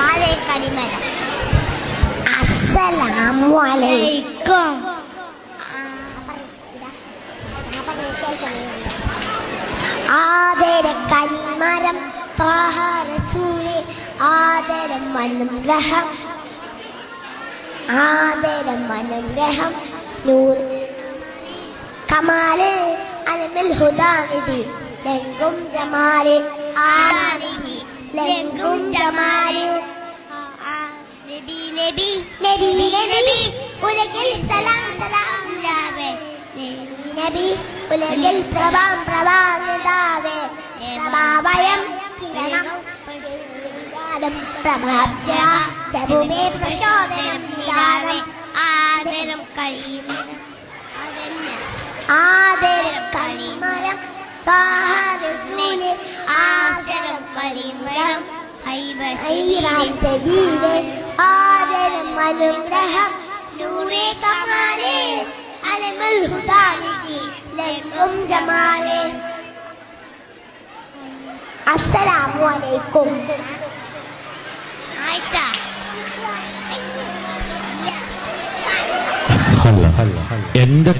ആരെ കരിമല അസ്സലാമു അലൈക്കും ആദര കനിമരം റസൂലെ ആദരം അനുഗ്രഹം. ആദരം അനുഗ്രഹം നൂർ കമാൽ അലമൽ ഹുദാനിധി ലെങ്കും ജമാലെ ആനിധി ലെങ്കും ജമാൽ. നബി നബി നബി നബി ഉലകിൽ സലാം സലാം ഇല്ലാവേ നബി നബി. ഉലകിൽ പ്രഭാം പ്രഭാനിതാവേ പ്രഭാവയം കിരണം പ്രഭാബ്ജ പ്രഭുമേ പ്രചോദനം നിരാവേ ആദരം കഴിയുമരം ആദരം കളിമരം കളിമരം ഹൈബീരെ ആദരം അനുഗ്രഹം നൂറേ കമാലേ അലമുൽ ഹുദാനിധി ലങ്കും ജമാലേ അസ്സലാമു അലൈക്കും ആയിച്ച അല്ല എന്റെ